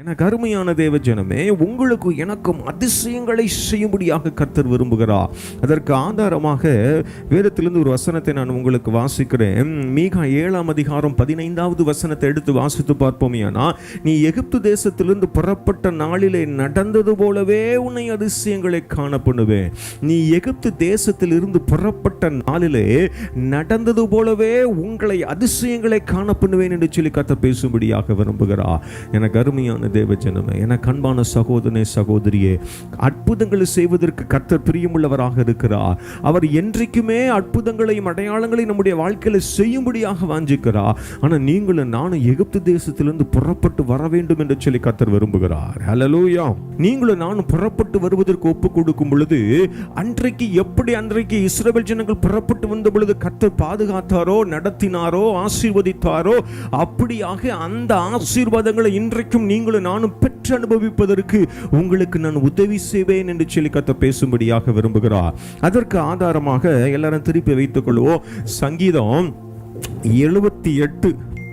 எனக்கு அருமையான தேவ ஜனமே உங்களுக்கு எனக்கும் அதிசயங்களை செய்யும்படியாக கர்த்தர் விரும்புகிறார். அதற்கு ஆதாரமாக வேதத்திலிருந்து ஒரு வசனத்தை நான் உங்களுக்கு வாசிக்கிறேன். மீகா ஏழாம் அதிகாரம் பதினைந்தாவது வசனத்தை எடுத்து வாசித்து பார்ப்போமேனா நீ எகிப்து தேசத்திலிருந்து புறப்பட்ட நாளிலே நடந்தது போலவே உன்னை அதிசயங்களை காணப்படுவேன் நீ எகிப்து தேசத்திலிருந்து புறப்பட்ட நாளிலே நடந்தது போலவே உங்களை அதிசயங்களை காணப்படுவேன் என்று சொல்லி கர்த்தர் பேசும்படியாக விரும்புகிறார். எனக்கு அருமையான தேவ ஜனமே. எனக்கு அன்பான சகோதரனே சகோதரியே அற்புதங்களை செய்வதற்கு கர்த்தர் பிரியமுள்ளவராக இருக்கிறார். அவர் என்றைக்குமே அற்புதங்களையும் அடையாளங்களையும் நம்முடைய வாழ்க்கையில செய்யும்படியாக வாஞ்சிக்கிறார். ஆனால் நீங்களும் நானும் எகிப்து தேசத்திலிருந்து புறப்பட்டு வர வேண்டும் என்று சொல்லி கர்த்தர் விரும்புகிறார். ஹalleluya நீங்களும் நானும் புறப்பட்டு வருவதற்கு ஒப்பு கொடுக்கும் பொழுது அன்றைக்கு எப்படி அன்றைக்கு இஸ்ரவேல் ஜனங்கள் புறப்பட்டு வந்த பொழுது கர்த்தர் பாதுகாத்தாரோ நடத்தினாரோ ஆசீர்வதித்தாரோ அப்படியாக அந்த ஆசீர்வாதங்களை இன்றைக்கும் நீங்களும் நானும் பெற்று அனுபவிப்பதற்கு உங்களுக்கு நான் உதவி செய்வேன் என்று சொல்லி கத்த பேசும்படியாக விரும்புகிறார் அதற்கு ஆதாரமாக எல்லாரும் திருப்பி வைத்துக் கொள்வோம் சங்கீதம் எழுபத்தி எட்டு.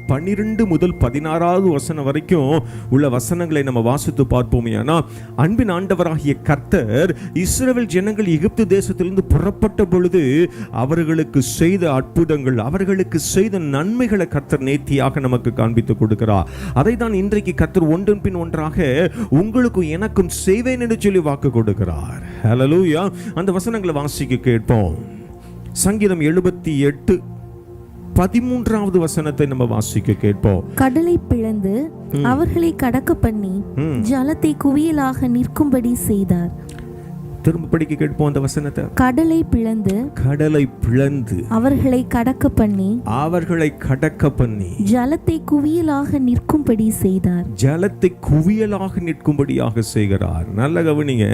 பன்னிரெண்டு முதல் பதினாறாவது வசனம் வரைக்கும் உள்ள வசனங்களை நம்ம வாசித்து பார்ப்போமே. ஆனா அன்பின் ஆண்டவராகிய கர்த்தர் இஸ்ரேல் ஜனங்கள் எகிப்து தேசத்திலிருந்து புறப்பட்ட பொழுது அவர்களுக்கு செய்த அற்புதங்கள் அவர்களுக்கு செய்த நன்மைகளை கர்த்தர் நேர்த்தியாக நமக்கு காண்பித்து கொடுக்கிறார். அதை தான் இன்றைக்கு கர்த்தர் ஒன்றன் பின் ஒன்றாக உங்களுக்கும் எனக்கும் செய்வேன் என்று சொல்லி வாக்கு கொடுக்கிறார். ஹalleluya அந்த வசனங்களை வாசிக்க கேட்போம். சங்கீதம் எழுபத்தி எட்டு. பதிமூன்றாவது வசனத்தை நம்ம வாசிக்க கேட்போம். கடலை பிளந்து அவர்களை கடக்க பண்ணி. ஜலத்தை குவியலாக நிற்கும்படி செய்தார். திரும்ப படிக்க கேட்போம் அந்த வசனத்தை. கடலை பிளந்து கடலை பிளந்து அவர்களை கடக்க பண்ணி அவர்களை கடக்க பண்ணி ஜலத்தை குவியலாக நிற்கும்படி செய்தார். ஜலத்தை குவியலாக நிற்கும்படியாக செய்கிறார். நல்ல கவனிங்க.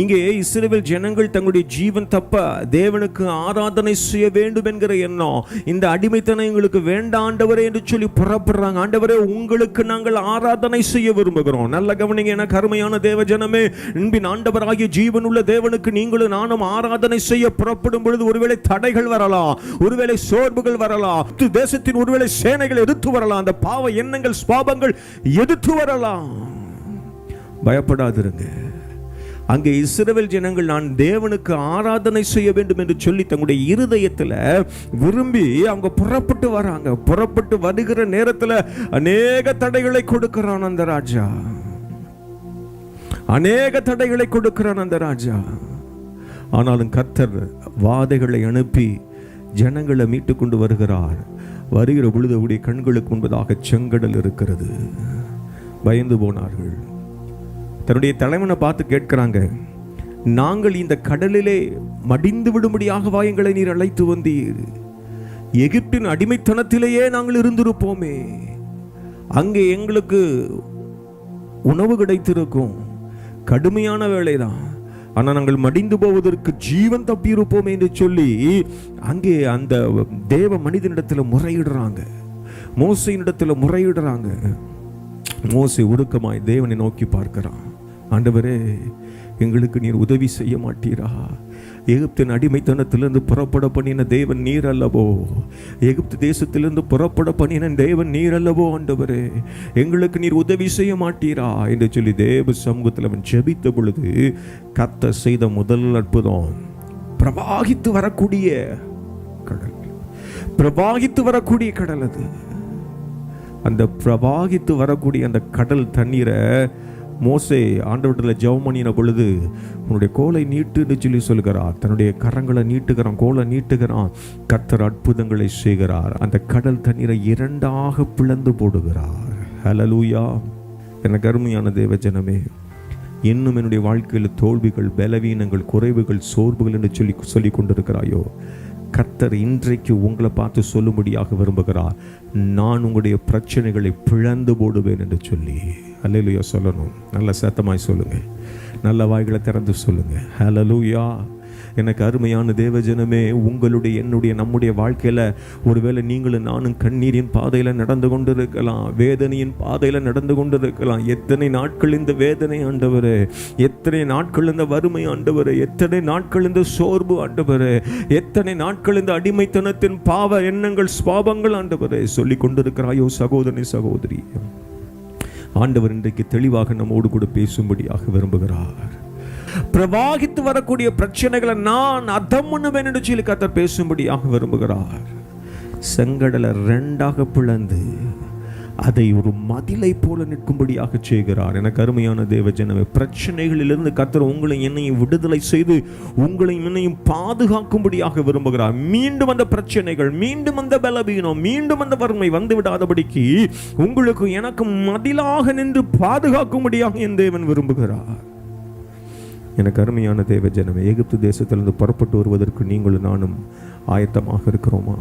இங்கே இஸ்ரவேல் ஜனங்கள் தங்களுடைய ஜீவன் தப்ப தேவனுக்கு ஆராதனை செய்ய வேண்டும் என்கிற எண்ணம். இந்த அடிமைத்தனம் எங்களுக்கு வேண்டாம் ஆண்டவரே என்று சொல்லி புறப்படுறாங்க. ஆண்டவரே உங்களுக்கு நாங்கள் ஆராதனை செய்ய விரும்புகிறோம். நல்ல கவனிங்க எனக்கு அருமையான தேவ ஜனமே அன்பின் ஆண்டவராகிய ஜீவனுள்ள தேவனுக்கு நீங்களும் நானும் ஆராதனை செய்ய புறப்படும் பொழுது ஒருவேளை தடைகள் வரலாம் ஒருவேளை சோர்வுகள் வரலாம் து- தேசத்தின் ஒருவேளை சேனைகள் எதிர்த்து வரலாம் அந்த பாவ எண்ணங்கள் ஸ்வாபங்கள் எதிர்த்து வரலாம் பயப்படாதிருங்க. அங்கே இஸ்ரவேல் ஜனங்கள் நான் தேவனுக்கு ஆராதனை செய்ய வேண்டும் என்று சொல்லி தங்களுடைய இருதயத்தில் விரும்பி அவங்க புறப்பட்டு வராங்க. புறப்பட்டு வருகிற நேரத்தில் அநேக தடைகளை கொடுக்கிறான் அந்த ராஜா. அநேக தடைகளை கொடுக்கிறான் அந்த ராஜா. ஆனாலும் கத்தர் வாதைகளை அனுப்பி ஜனங்களை மீட்டு கொண்டு வருகிறார். வருகிற பொழுது அவருடைய கண்களுக்கு முன்பதாக செங்கடல் இருக்கிறது. பயந்து போனார்கள். தன்னுடைய தலைவனை பார்த்து கேட்கிறாங்க நாங்கள் இந்த கடலிலே மடிந்து விடும்படியாக வாயங்களை நீர் அழைத்து வந்தீர். எகிப்தின் அடிமைத்தனத்திலேயே நாங்கள் இருந்திருப்போமே. அங்கே எங்களுக்கு உணவு கிடைத்திருக்கும். கடுமையான வேலை தான் ஆனால் நாங்கள் மடிந்து போவதற்கு ஜீவன் தப்பியிருப்போம் என்று சொல்லி அங்கே அந்த தேவ மனிதனிடத்தில் முறையிடுறாங்க. மோசையினிடத்தில் முறையிடுறாங்க. மோசை ஒடுக்கமாய் தேவனை நோக்கி பார்க்கிறான். ஆண்டவரே எங்களுக்கு நீர் உதவி செய்ய மாட்டீரா. எகிப்தின் அடிமைத்தனத்திலிருந்து புறப்பட பண்ணின தேவன் நீர் அல்லவோ? எகிப்து தேசத்திலிருந்து புறப்பட பண்ணின தேவன் நீர் அல்லவோ ஆண்டவரே? எங்களுக்கு நீர் உதவி செய்ய மாட்டீரா? என்று சொல்லி தேவ சமூகத்தில் அவன் ஜெபித்த பொழுது கத்த செய்த முதல் அற்புதம் பிரவாகித்து வரக்கூடிய கடல். பிரவாகித்து வரக்கூடிய கடல் அது. அந்த பிரவாகித்து வரக்கூடிய அந்த கடல் தண்ணீரை மோசே ஆண்டவர்களை ஜெபம் பண்ணின பொழுது உன்னுடைய கோலை நீட்டுன்னு சொல்லி சொல்கிறார் தன்னுடைய கரங்களை நீட்டுகிறான் கோலை நீட்டுகிறான். கர்த்தர் அற்புதங்களை செய்கிறார். அந்த கடல் தண்ணீரை இரண்டாக பிளந்து போடுகிறார். ஹலலூயா எனக்கு அருமையான தேவஜனமே இன்னும் என்னுடைய வாழ்க்கையில் தோல்விகள் பலவீனங்கள் குறைவுகள் சோர்வுகள் என்று சொல்லி சொல்லி கொண்டிருக்கிறாயோ கர்த்தர் இன்றைக்கு உங்களை பார்த்து சொல்லும்படியாக விரும்புகிறார். நான் உங்களுடைய பிரச்சனைகளை பிளந்து போடுவேன் என்று சொல்லி. அல்லையா சொல்லணும். நல்ல சத்தமாய் சொல்லுங்கள். நல்ல வாய்களை திறந்து சொல்லுங்கள். ஹலலூயா எனக்கு அருமையான தேவஜனமே உங்களுடைய என்னுடைய நம்முடைய வாழ்க்கையில் ஒருவேளை நீங்களும் நானும் கண்ணீரின் பாதையில் நடந்து கொண்டிருக்கலாம் வேதனையின் பாதையில் நடந்து கொண்டிருக்கலாம். எத்தனை நாட்கள் இந்த வேதனை ஆண்டவர் எத்தனை நாட்கள் இந்த வறுமை ஆண்டவர் எத்தனை நாட்கள் இந்த சோர்வு ஆண்டவர் எத்தனை நாட்கள் இந்த அடிமைத்தனத்தின் பாவ எண்ணங்கள் ஸ்வாபங்கள் ஆண்டவர் சொல்லி கொண்டிருக்கிறாயோ சகோதரி சகோதரி. ஆண்டவர் இன்றைக்கு தெளிவாக நம்மோடு கூட பேசும்படியாக விரும்புகிறார். பிரவாகித்து வரக்கூடிய பிரச்சனைகளை நான் அதம் பண்ணுவேன் என்று சொல்லி கத்தர் பேசும்படியாக விரும்புகிறார். செங்கடலை ரெண்டாக பிளந்து அதை ஒரு மதிலை போல நிற்கும்படியாக செய்கிறார். எனக்கு அருமையான தேவஜனவே பிரச்சனைகளிலிருந்து கத்தர் உங்களை என்னையும் விடுதலை செய்து உங்களையும் என்னையும் பாதுகாக்கும்படியாக விரும்புகிறார். மீண்டும் அந்த பிரச்சனைகள் மீண்டும் அந்த பலவீனம் மீண்டும் அந்த வறுமை வந்து விடாதபடிக்கு உங்களுக்கு எனக்கு மதிலாக நின்று பாதுகாக்கும்படியாக என் தேவன் விரும்புகிறார். எனக்கு அருமையான தேவ ஜனமே எகிப்து தேசத்திலிருந்து புறப்பட்டு வருவதற்கு நீங்களும் நானும் ஆயத்தமாக இருக்கிறோமா?